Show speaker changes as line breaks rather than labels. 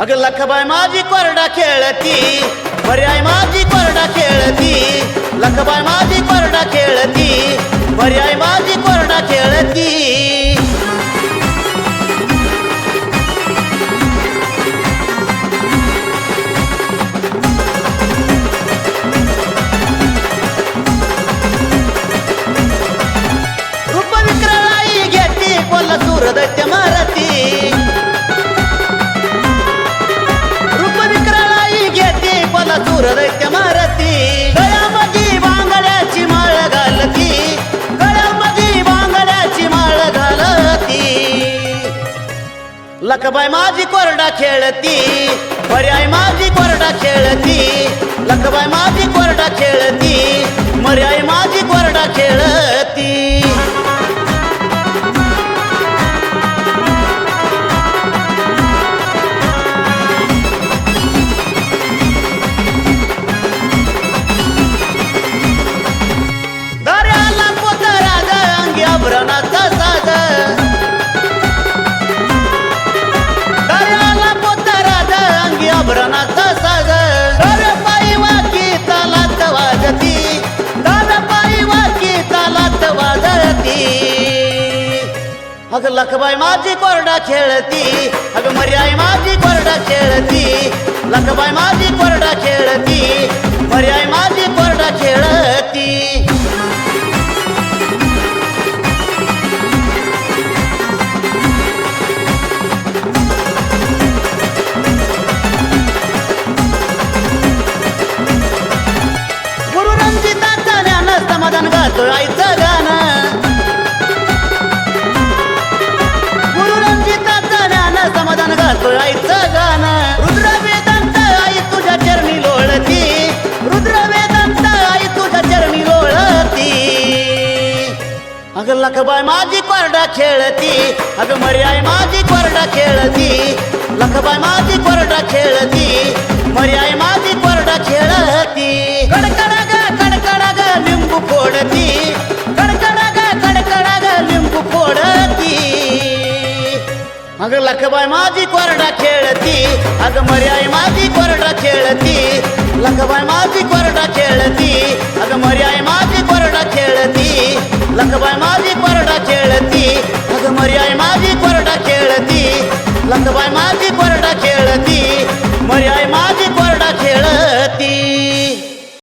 लखबाई माझी कोरडा खेळती पर्याय माझी कोरडा खेळती. लखबाई माझी कोरडा खेळती पर्याय माझी कोरडा खेळती. रूप घेती कोल्हासूर दैत्य मारती लखबाई माझी कोरडा खेळती पर्याय माझी कोरडा खेळती अग लखबाई माझी कोरडा खेळती अग मर्याय माझी कोरडा खेळती. अगं लखबाई माझी कोरडा खेळती अगं मर्याय माझी कोरडा खेळती लखबाई माझी कोरडा खेळती मर्याय माझी कोरडा खेळती कडकडा ग कडकडा ग लिंबू फोडती कडकडा ग कडकडा ग लिंबू फोडती अगं लखबाई माझी कोरडा खेळती अगं मर्याय माझी कोरडा खेळती लखबाई माझी कोरडा खेळती. मर्याय माझी पर